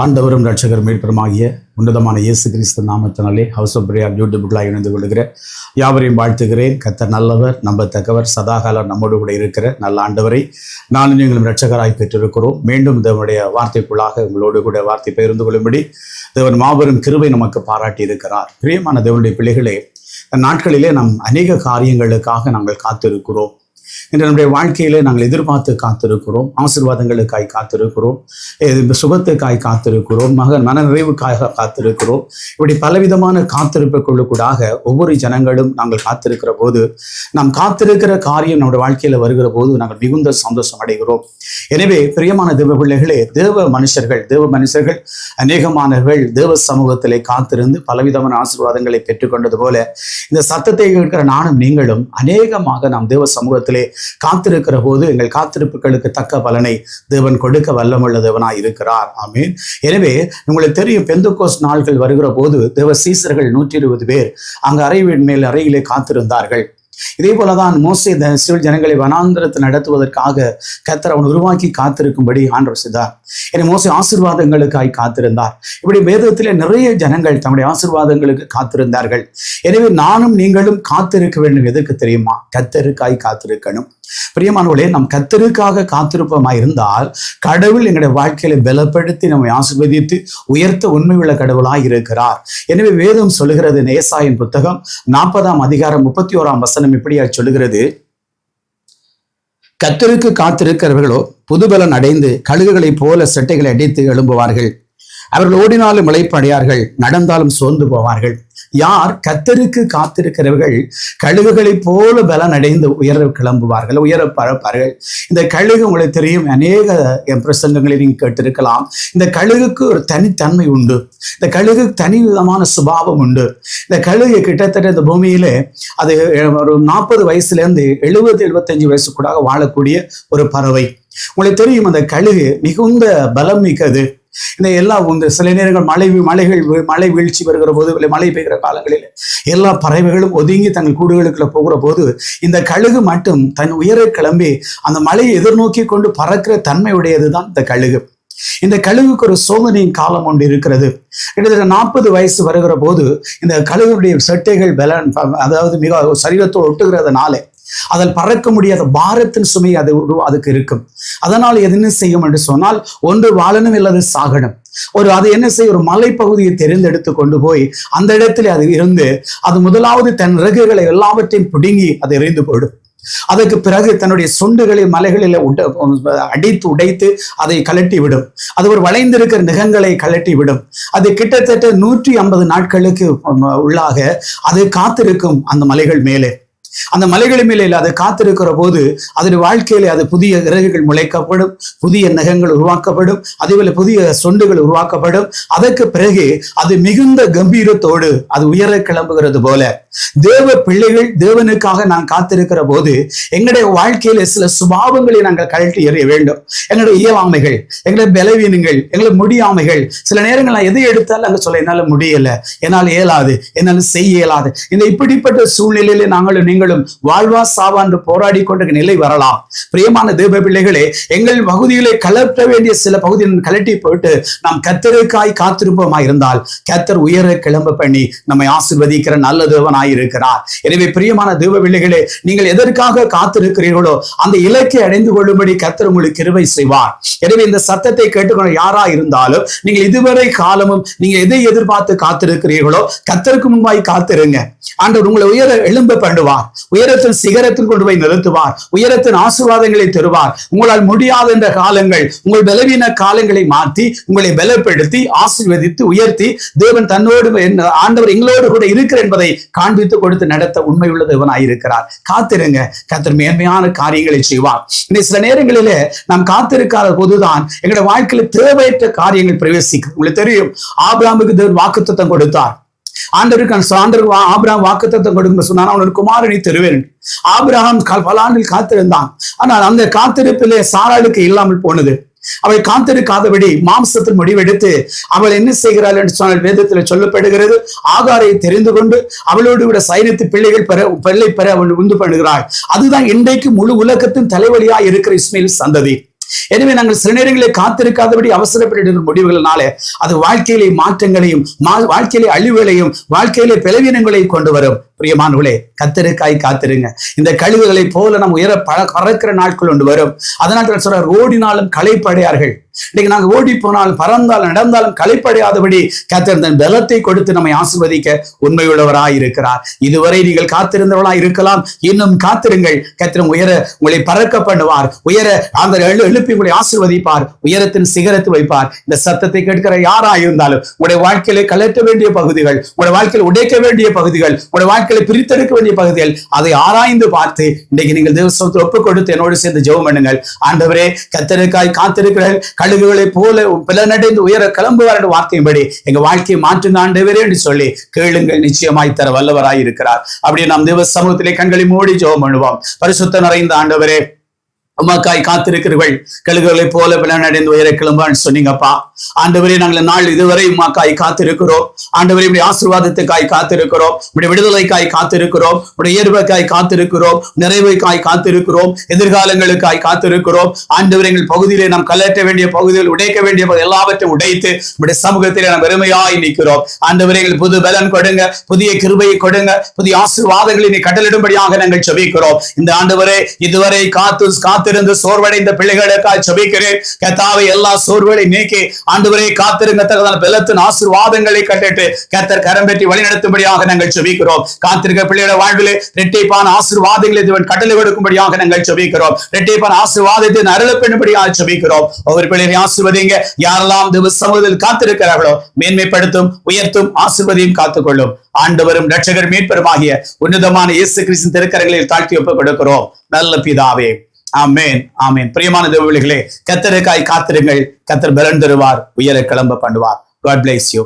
ஆண்டவரும் ரட்சகர் மீட்பருமாகிய உன்னதமான இயேசு கிறிஸ்து நாமத்தினாலே ஹவுஸ் ஆஃப் பிரியா யூடியூபுகளாக இணைந்து கொள்கிற யாவரையும் வாழ்த்துகிறேன். கத்தர் நல்லவர் நம்பத்தக்கவர் சதாகாலம் நம்மோடு கூட இருக்கிற நல்ல ஆண்டவரை நானும் நீங்களும் ரட்சகராய் பெற்றிருக்கிறோம். மீண்டும் தேவனுடைய வார்த்தைக்குள்ளாக உங்களோடு கூட வார்த்தை பகிர்ந்து கொள்ளும்படி தேவன் மாபெரும் கிருவை நமக்கு பாராட்டி இருக்கிறார். பிரியமான தேவனுடைய பிள்ளைகளே நாட்களிலே நாம் அநேக காரியங்களுக்காக நாங்கள் காத்திருக்கிறோம். இன்று நம்முடைய வாழ்க்கையிலே நாங்கள் எதிர்பார்த்து காத்திருக்கிறோம் ஆசீர்வாதங்களுக்காய் காத்திருக்கிறோம் சுகத்துக்காய் காத்திருக்கிறோம் மகன் மன நிறைவுக்காக காத்திருக்கிறோம். இப்படி பலவிதமான காத்திருப்புக்குள்ளுக்கூடாக ஒவ்வொரு ஜனங்களும் நாங்கள் காத்திருக்கிற போது நாம் காத்திருக்கிற காரியம் நம்முடைய வாழ்க்கையில வருகிற போது நாங்கள் மிகுந்த சந்தோஷம் அடைகிறோம். எனவே பிரியமான தேவ பிள்ளைகளே தேவ மனுஷர்கள் தேவ மனுஷர்கள் அநேகமானவர்கள் தேவ சமூகத்திலே காத்திருந்து பலவிதமான ஆசீர்வாதங்களை பெற்றுக்கொண்டது போல இந்த சத்தத்தை கேட்கிற நானும் நீங்களும் அநேகமாக நாம் தேவ சமூகத்திலே காத்திருக்கிற போது எங்கள் காத்திருப்புகளுக்கு தக்க பலனை தேவன் கொடுக்க வல்லமுள்ள தேவனாய் இருக்கிறார். ஆமீன். எனவே உங்களுக்கு தெரியும் பெந்தகோஸ் நாள்கள் வருகிற போது தேவ சீசர்கள் நூற்றி இருபது பேர் அங்கு அறை மேல் அறையிலே காத்திருந்தார்கள். இதே போலதான் மோசே த- ஜனங்களை வனாந்திரத்தை நடத்துவதற்காக கத்தர் அவன் உருவாக்கி காத்திருக்கும்படி ஆண்டவர் செய்தார். என மோசை ஆசிர்வாதங்களுக்காய் காத்திருந்தார். இப்படி வேதத்திலே நிறைய ஜனங்கள் தம்முடைய ஆசிர்வாதங்களுக்கு காத்திருந்தார்கள். எனவே நானும் நீங்களும் காத்திருக்க வேண்டும் எதற்கு தெரியுமா? கத்தருக்காய் காத்திருக்கணும். பிரியமானவர்களே நம் கத்தருக்காக காத்திருப்போமா இருந்தால் கடவுள் எங்களுடைய வாழ்க்கையில பலப்படுத்தி நம்மை ஆசிர்வதித்து உயர்த்த உண்மையுள்ள கடவுளாய் இருக்கிறார். எனவே வேதம் சொல்லுகிறது நேசாயின் புத்தகம் நாற்பதாம் அதிகாரம் முப்பத்தி ஓராம் வசனம் இப்படியா சொல்லுகிறது. கத்தருக்கு காத்திருக்கிறவர்களோ புதுபலன் அடைந்து கழுகுகளைப் போல செட்டைகளை அடித்து எழும்புவார்கள். அவர்கள் ஓடினாலும் இழைப்படையார்கள் நடந்தாலும் சோர்ந்து போவார்கள். யார்? கத்தருக்கு காத்திருக்கிறவர்கள் கழுகுகளைப் போல பலன் அடைந்து உயர கிளம்புவார்கள் உயர பழப்பார்கள் இந்த கழுகு உங்களுக்கு தெரியும் அநேக என் பிரசங்கங்களை நீங்க கேட்டிருக்கலாம். இந்த கழுகுக்கு ஒரு தனித்தன்மை உண்டு. இந்த கழுகு தனி விதமான சுபாவம் உண்டு. இந்த கழுகு கிட்டத்தட்ட இந்த பூமியிலே அது ஒரு நாற்பது வயசுல இருந்து எழுபது எழுபத்தஞ்சு வயசு கூட வாழக்கூடிய ஒரு பறவை. உங்களுக்கு தெரியும் அந்த கழுகு மிகுந்த பலம் மிக்கது. இந்த எல்லா உண்டு. சில நேரங்கள் மழை மலைகள் மழை வீழ்ச்சி வருகிற போது இல்லை மழை பெய்கிற காலங்களில் எல்லா பறவைகளும் ஒதுங்கி தங்கள் கூடுகளுக்குள்ள போகிற போது இந்த கழுகு மட்டும் தன் உயர கிளம்பி அந்த மலையை எதிர்நோக்கி கொண்டு பறக்கிற தன்மையுடையது தான் இந்த கழுகு. இந்த கழுகுக்கு ஒரு சோதனையின் காலம் ஒன்று இருக்கிறது. கிட்டத்தட்ட நாற்பது வயசு வருகிற போது இந்த கழுகுடைய செட்டைகள் பலன் அதாவது மிக சரீரத்தோடு ஒட்டுகிறதுனால அதில் பறக்க முடியாத பாரத்தின் சுமை அது அதுக்கு இருக்கும். அதனால் என்ன செய்யும் என்று சொன்னால் ஒன்று வாழணும் இல்லது சாகணும். ஒரு அது என்ன செய்யும்? ஒரு மலைப்பகுதியை தெரிந்தெடுத்து கொண்டு போய் அந்த இடத்துல அது இருந்து அது முதலாவது தன் இறகுகளை எல்லாவற்றையும் பிடுங்கி அது எறிந்து போயிடும். அதற்கு பிறகு தன்னுடைய சொண்டுகளை மலைகளில் உட அடித்து உடைத்து அதை கலட்டி விடும். அது ஒரு வளைந்திருக்கிற நிகங்களை கலட்டி விடும். அது கிட்டத்தட்ட நூற்றி ஐம்பது நாட்களுக்கு உள்ளாக அது காத்திருக்கும் அந்த மலைகள் மேலே. அந்த மலைகளின் மேலே அது காத்திருக்கிற போது அதனுடைய வாழ்க்கையிலே அது புதிய இறகுகள் முளைக்கப்படும் புதிய நகங்கள் உருவாக்கப்படும் அதேபோல புதிய சொண்டுகள் உருவாக்கப்படும். அதற்கு பிறகு அது மிகுந்த கம்பீரத்தோடு அது உயர கிளம்புகிறது போல. தேவ பிள்ளைகள் தேவனுக்காக நான் காத்திருக்கிற போது எங்களுடைய வாழ்க்கையில சில சுபாவங்களை நாங்கள் கழட்டி எறிய வேண்டும். எங்களுடைய இயலாமைகள் எங்களுடைய பலவீனங்கள் எங்களுடைய முடியாமைகள் சில நேரங்கள் நான் எதை எடுத்தாலும் அங்கே சொல்ல என்னால முடியல. என்னால் இயலாது என்னால் செய்ய இயலாது. இந்த இப்படிப்பட்ட சூழ்நிலையில நாங்களும் நீங்கள் நீங்களும் வாழ்வா சாவா என்று போராடி கொண்ட நிலை வரலாம். பிரியமான தேவ பிள்ளைகளே எங்கள் பகுதியிலே கலட்ட வேண்டிய சில பகுதியில் கலட்டி போட்டு நாம் கத்தருக்காய் காத்திருப்போமா இருந்தால் கத்தர் உயர கிளம்ப பண்ணி நம்மை ஆசிர்வதிக்கிற நல்ல தேவனாய் இருக்கிறார். எனவே பிரியமான தேவ பிள்ளைகளே நீங்கள் எதற்காக காத்திருக்கிறீர்களோ அந்த இலக்கை அடைந்து கொள்ளும்படி கத்தர் உங்களுக்கு கிருவை செய்வார். எனவே இந்த சத்தத்தை கேட்டுக்கொண்டு யாரா இருந்தாலும் நீங்கள் இதுவரை காலமும் நீங்க எதை எதிர்பார்த்து காத்திருக்கிறீர்களோ கத்தருக்கு முன்பாய் காத்திருங்க. ஆண்டவர் உங்களை உயர எழும்ப பண்ணுவார். உயரத்தின் சிகரத்தில் கொண்டு போய் நிறுத்துவார். உயரத்தின் ஆசீர்வாதங்களை தருவார். உங்களால் முடியாத என்ற காலங்கள் உங்கள் பலவீன காலங்களை மாற்றி உங்களை பலப்படுத்தி ஆசீர்வதித்து உயர்த்தி தேவன் தன்னோடு ஆண்டவர் எங்களோடு கூட இருக்கிற என்பதை காண்பித்து கொடுத்து நடத்த உண்மையுள்ள தேவனாய் இருக்கிறார். காத்திருங்க. கத்தர் மேன்மையான காரியங்களை செய்வார். இன்னைக்கு சில நேரங்களிலே நாம் காத்திருக்காத போதுதான் எங்களுடைய வாழ்க்கையில் தேவையற்ற காரியங்கள் பிரவேசிக்கும். உங்களுக்கு தெரியும் ஆபிராமுக்கு தேவன் வாக்குத்தம் கொடுத்தார். ஆண்டவருக்கு அந்த ஆண்டவருக்கு வா- ஆபிரகாம் வாக்குத்தத்தம் கொடுக்கும் சொன்னான். அவனுக்கு குமாரனை தருவேன். ஆபிரகாம் பல ஆண்டில் காத்திருந்தான். ஆனால் அந்த காத்திருப்பிலே சாராளுக்கு இல்லாமல் போனது. அவள் காத்திருக்காதபடி மாம்சத்தில் முடிவெடுத்து அவள் என்ன செய்கிறாள் என்று சொன்னால் வேதத்தில் சொல்லப்படுகிறது. ஆகாரை தெரிந்து கொண்டு அவளோடு விட சைனத்து பிள்ளைகள் பெற பிள்ளை பெற அவள் உண்டு பண்ணுகிறாள். அதுதான் இன்றைக்கு முழு உலகத்தின் தலைவலியா இருக்கிற இஸ்மாயில் சந்ததி. எனவே நாங்கள் சில நேரங்களில் காத்திருக்காதபடி அவசரப்பட்டு முடிவுகளினாலே அது வாழ்க்கையிலே மாற்றங்களையும் வாழ்க்கையிலே அழிவுகளையும் வாழ்க்கையிலே பலவீனங்களையும் கொண்டு வரும். பிரியமானவர்களே கத்திருக்காய் காத்திருங்க. இந்த கழிவுகளை போல நம்ம உயர பழ பறக்கிற நாட்கள் ஒன்று வரும். அதனால் சொல்ற ஓடினாலும் களைப்படையார்கள். இன்னைக்கு நாங்கள் ஓடி போனாலும் பறந்தாலும் நடந்தாலும் களைப்படையாதபடி கத்தர் தன் பலத்தை கொடுத்து நம்மை ஆசிர்வதிக்க உண்மையுள்ளவராய் இருக்கிறார். இதுவரை நீங்கள் காத்திருந்தவர்களாய் இருக்கலாம். இன்னும் காத்திருங்கள். கத்திரம் உயர உங்களை பறக்க பண்ணுவார். உயர அந்த எழு எழுப்பி உங்களை ஆசிர்வதிப்பார். உயரத்தின் சிகரத்து வைப்பார். இந்த சத்தத்தை கேட்கிற யாராயிருந்தாலும் உங்களுடைய வாழ்க்கையில கலட்ட வேண்டிய பகுதிகள் உங்களுடைய வாழ்க்கையில் உடைக்க வேண்டிய பகுதிகள் உங்களுடைய வாழ்க்கையில பிரித்தெடுக்க வேண்டிய பகுதிகள் அதை ஆராய்ந்து பார்த்து இன்னைக்கு நீங்கள் தேவசத்தில் ஒப்புக் கொடுத்து என்னோடு சேர்ந்து ஜெபம் பண்ணுங்கள். ஆண்டவரே கத்தருக்காய் காத்திருக்கிற கழுகுகளை போல பிளநடைந்து உயர கிளம்புவார் என்ற வார்த்தையின்படி எங்க வாழ்க்கையை மாற்றுங்க ஆண்டவரே என்று சொல்லி கேளுங்கள் நிச்சயமாய் தர வல்லவராய் இருக்கிறார் அப்படியே நாம் தேவ சமூகத்திலே கண்களை மூடி ஜெபம் பண்ணுவோம். பரிசுத்த நிறைந்த ஆண்டவரே உமக்காய் காத்திருக்கிறீர்கள். கழுகுகளைப் போல விளையாடைந்து உயர கிளம்பான்னு சொன்னீங்கப்பா. ஆண்டவரே நாங்கள் நாள் இதுவரை உமாக்காய் காத்திருக்கிறோம். ஆண்டவரே இப்படி ஆசீர்வாதத்துக்காய் காத்திருக்கிறோம். இப்படி விடுதலைக்காய் காத்திருக்கிறோம். இப்படி ஏற்பக்காய் காத்திருக்கிறோம். நிறைவுக்காய் காத்திருக்கிறோம். எதிர்காலங்களுக்காய் காத்திருக்கிறோம். ஆண்டவர் எங்கள் பகுதியிலே நாம் கலட்ட வேண்டிய பகுதியில் உடைக்க வேண்டிய எல்லாவற்றையும் உடைத்து இப்படி சமூகத்திலே நாம் பெருமையாய் நிற்கிறோம். ஆண்டவரே எங்கள் புது பலன் கொடுங்க. புதிய கிருபையை கொடுங்க. புதிய ஆசீர்வாதங்களை நீ கட்டளிடும்படியாக நாங்கள் செபிக்கிறோம் இந்த ஆண்டவரே இதுவரை காத்து காத்து காத்திருந்து சோர்வடைந்த பிள்ளைகளுக்காய் செபிக்கிறேன் கத்தாவை எல்லா சோர்வுகளை நீக்கி ஆண்டவரே காத்திருங்க. தகுந்த பெலத்தின் ஆசிர்வாதங்களை கட்டிட்டு கத்தர் கரம் பெற்றி வழிநடத்தும்படியாக நாங்கள் செபிக்கிறோம் காத்திருக்க பிள்ளைகள வாழ்விலே இரட்டைப்பான ஆசிர்வாதங்களை தேவன் கட்டளை கொடுக்கும்படியாக நாங்கள் செபிக்கிறோம் இரட்டைப்பான ஆசிர்வாதத்தை அருளப்பெண்ணும்படியாக செபிக்கிறோம் ஒவ்வொரு பிள்ளைகளை ஆசிர்வதிங்க. யாரெல்லாம் தேவ சமூகத்தில் காத்திருக்கிறார்களோ மேன்மைப்படுத்தும் உயர்த்தும் ஆசீர்வதியும் காத்துக்கொள்ளும். ஆண்டவரும் ரட்சகர் மீட்பருமாகிய உன்னதமான இயேசு கிறிஸ்தின் திருக்கரங்களில் தாழ்த்தி ஒப்புக் கொடுக்கிறோம். நல்ல பிதாவே. ஆமேன் ஆமேன். பிரியமான தேவர்களே கத்தருக்காய் காத்திருங்கள். கத்தர் பலன் தருவார் உயர கிளம்ப பண்ணுவார். God place you